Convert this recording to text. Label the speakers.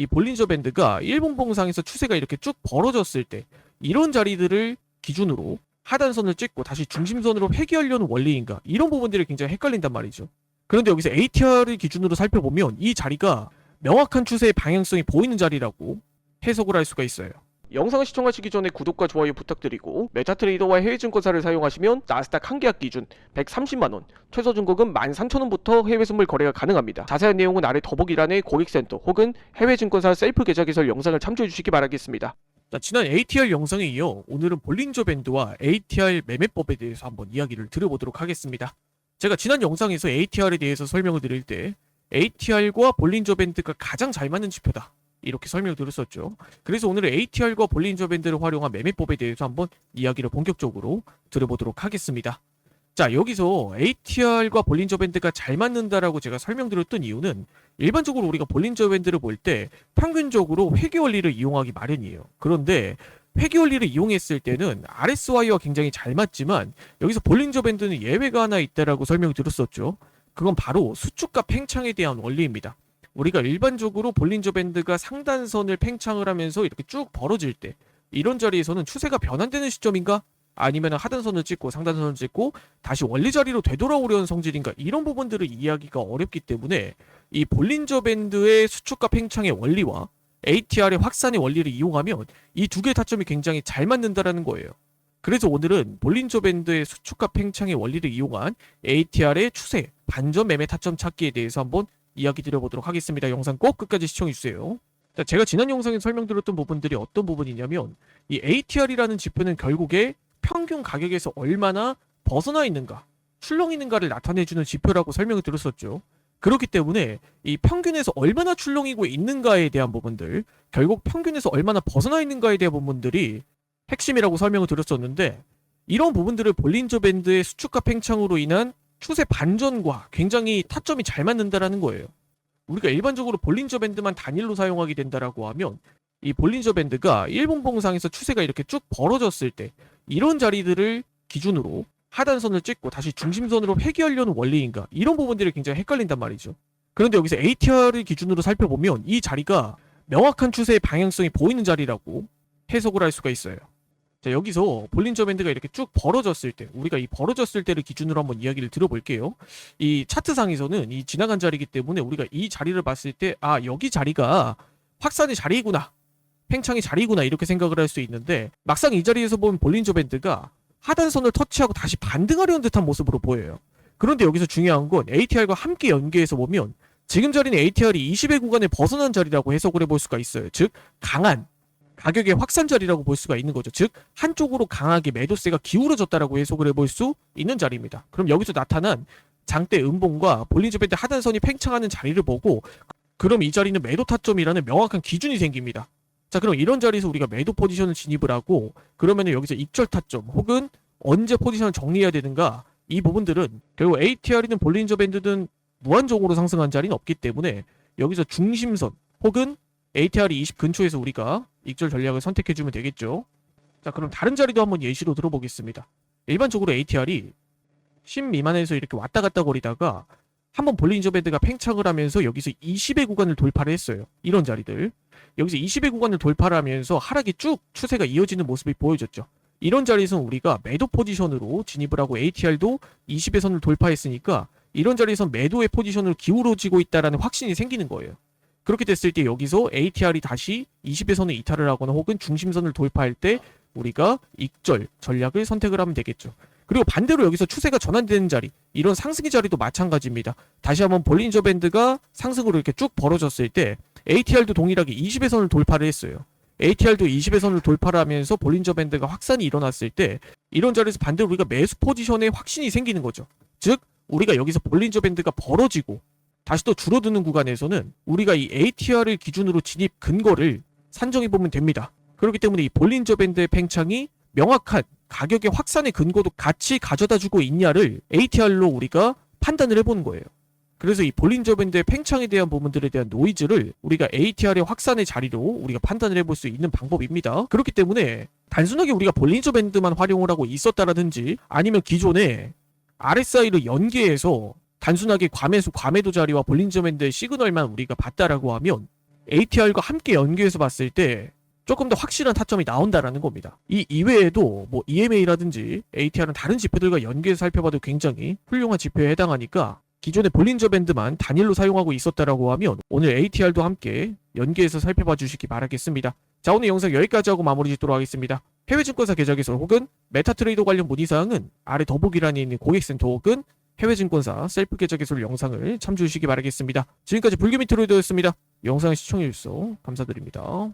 Speaker 1: 이 볼린저 밴드가 일본 봉상에서 추세가 이렇게 쭉 벌어졌을 때 이런 자리들을 기준으로 하단선을 찍고 다시 중심선으로 회귀하려는 원리인가 이런 부분들이 굉장히 헷갈린단 말이죠. 그런데 여기서 ATR을 기준으로 살펴보면 이 자리가 명확한 추세의 방향성이 보이는 자리라고 해석을 할 수가 있어요. 영상을 시청하시기 전에 구독과 좋아요 부탁드리고 메타트레이더와 해외증권사를 사용하시면 나스닥 한 계약 기준 130만원, 최저 중고금 13,000원부터 해외 선물 거래가 가능합니다. 자세한 내용은 아래 더보기란의 고객센터 혹은 해외증권사 셀프 계좌 개설 영상을 참조해 주시기 바라겠습니다. 자, 지난 ATR 영상에 이어 오늘은 볼린저 밴드와 ATR 매매법에 대해서 한번 이야기를 들어보도록 하겠습니다. 제가 지난 영상에서 ATR에 대해서 설명을 드릴 때 ATR과 볼린저 밴드가 가장 잘 맞는 지표다. 이렇게 설명을 드렸었죠. 그래서 오늘은 ATR과 볼린저 밴드를 활용한 매매법에 대해서 한번 이야기를 본격적으로 들어보도록 하겠습니다. 자, 여기서 ATR과 볼린저 밴드가 잘 맞는다라고 제가 설명드렸던 이유는 일반적으로 우리가 볼린저 밴드를 볼 때 평균적으로 회귀 원리를 이용하기 마련이에요. 그런데 회귀 원리를 이용했을 때는 RSY와 굉장히 잘 맞지만 여기서 볼린저 밴드는 예외가 하나 있다라고 설명드렸었죠. 그건 바로 수축과 팽창에 대한 원리입니다. 우리가 일반적으로 볼린저 밴드가 상단선을 팽창을 하면서 이렇게 쭉 벌어질 때 이런 자리에서는 추세가 변환되는 시점인가? 아니면 하단선을 찍고 상단선을 찍고 다시 원리 자리로 되돌아오려는 성질인가? 이런 부분들을 이해하기가 어렵기 때문에 이 볼린저 밴드의 수축과 팽창의 원리와 ATR의 확산의 원리를 이용하면 이 두 개의 타점이 굉장히 잘 맞는다라는 거예요. 그래서 오늘은 볼린저 밴드의 수축과 팽창의 원리를 이용한 ATR의 추세, 반전 매매 타점 찾기에 대해서 한번 이야기 드려보도록 하겠습니다. 영상 꼭 끝까지 시청해주세요. 자, 제가 지난 영상에 설명드렸던 부분들이 어떤 부분이냐면 이 ATR이라는 지표는 결국에 평균 가격에서 얼마나 벗어나 있는가, 출렁 있는가를 나타내주는 지표라고 설명을 드렸었죠. 그렇기 때문에 이 평균에서 얼마나 출렁이고 있는가에 대한 부분들, 결국 평균에서 얼마나 벗어나 있는가에 대한 부분들이 핵심이라고 설명을 드렸었는데 이런 부분들을 볼린저 밴드의 수축과 팽창으로 인한 추세 반전과 굉장히 타점이 잘 맞는다라는 거예요. 우리가 일반적으로 볼린저 밴드만 단일로 사용하게 된다라고 하면 이 볼린저 밴드가 일본 봉상에서 추세가 이렇게 쭉 벌어졌을 때 이런 자리들을 기준으로 하단선을 찍고 다시 중심선으로 회귀하려는 원리인가 이런 부분들이 굉장히 헷갈린단 말이죠. 그런데 여기서 ATR을 기준으로 살펴보면 이 자리가 명확한 추세의 방향성이 보이는 자리라고 해석을 할 수가 있어요. 자 여기서 볼린저 밴드가 이렇게 쭉 벌어졌을 때 우리가 이 벌어졌을 때를 기준으로 한번 이야기를 들어볼게요. 이 차트상에서는 이 지나간 자리이기 때문에 우리가 이 자리를 봤을 때 아 여기 자리가 확산의 자리이구나 팽창의 자리이구나 이렇게 생각을 할 수 있는데 막상 이 자리에서 보면 볼린저 밴드가 하단선을 터치하고 다시 반등하려는 듯한 모습으로 보여요. 그런데 여기서 중요한 건 ATR과 함께 연계해서 보면 지금 자리는 ATR이 20의 구간을 벗어난 자리라고 해석을 해볼 수가 있어요. 즉 강한 가격의 확산 자리라고 볼 수가 있는 거죠. 즉 한쪽으로 강하게 매도세가 기울어졌다라고 해석을 해볼 수 있는 자리입니다. 그럼 여기서 나타난 장대 음봉과 볼린저 밴드 하단선이 팽창하는 자리를 보고 그럼 이 자리는 매도 타점이라는 명확한 기준이 생깁니다. 자 그럼 이런 자리에서 우리가 매도 포지션을 진입을 하고 그러면은 여기서 익절 타점 혹은 언제 포지션을 정리해야 되는가 이 부분들은 결국 ATR이든 볼린저 밴드든 무한정으로 상승한 자리는 없기 때문에 여기서 중심선 혹은 ATR이 20 근처에서 우리가 익절 전략을 선택해주면 되겠죠. 자, 그럼 다른 자리도 한번 예시로 들어보겠습니다. 일반적으로 ATR이 10 미만에서 이렇게 왔다 갔다 거리다가 한번 볼린저 밴드가 팽창을 하면서 여기서 20의 구간을 돌파를 했어요. 이런 자리들. 여기서 20의 구간을 돌파를 하면서 하락이 쭉 추세가 이어지는 모습이 보여졌죠. 이런 자리에서는 우리가 매도 포지션으로 진입을 하고 ATR도 20의 선을 돌파했으니까 이런 자리에서 매도의 포지션으로 기울어지고 있다라는 확신이 생기는 거예요. 그렇게 됐을 때 여기서 ATR이 다시 20의 선을 이탈을 하거나 혹은 중심선을 돌파할 때 우리가 익절 전략을 선택을 하면 되겠죠. 그리고 반대로 여기서 추세가 전환되는 자리, 이런 상승의 자리도 마찬가지입니다. 다시 한번 볼린저 밴드가 상승으로 이렇게 쭉 벌어졌을 때 ATR도 동일하게 20의 선을 돌파를 했어요. ATR도 20의 선을 돌파를 하면서 볼린저 밴드가 확산이 일어났을 때 이런 자리에서 반대로 우리가 매수 포지션에 확신이 생기는 거죠. 즉 우리가 여기서 볼린저 밴드가 벌어지고 다시 또 줄어드는 구간에서는 우리가 이 ATR을 기준으로 진입 근거를 산정해 보면 됩니다. 그렇기 때문에 이 볼린저 밴드의 팽창이 명확한 가격의 확산의 근거도 같이 가져다 주고 있냐를 ATR로 우리가 판단을 해보는 거예요. 그래서 이 볼린저 밴드의 팽창에 대한 부분들에 대한 노이즈를 우리가 ATR의 확산의 자리로 우리가 판단을 해볼 수 있는 방법입니다. 그렇기 때문에 단순하게 우리가 볼린저 밴드만 활용을 하고 있었다라든지 아니면 기존에 RSI를 연계해서 단순하게 과매수 과매도 자리와 볼린저 밴드의 시그널만 우리가 봤다라고 하면 ATR과 함께 연계해서 봤을 때 조금 더 확실한 타점이 나온다라는 겁니다. 이 이외에도 뭐 EMA라든지 ATR은 다른 지표들과 연계해서 살펴봐도 굉장히 훌륭한 지표에 해당하니까 기존의 볼린저 밴드만 단일로 사용하고 있었다라고 하면 오늘 ATR도 함께 연계해서 살펴봐 주시기 바라겠습니다. 자 오늘 영상 여기까지 하고 마무리 짓도록 하겠습니다. 해외 증권사 계좌 개설 혹은 메타트레이더 관련 문의사항은 아래 더보기란에 있는 고객센터 혹은 해외 증권사 셀프 계좌 개설 영상을 참조해 주시기 바라겠습니다. 지금까지 불금이 트레이더였습니다. 영상 시청해 주셔서 감사드립니다.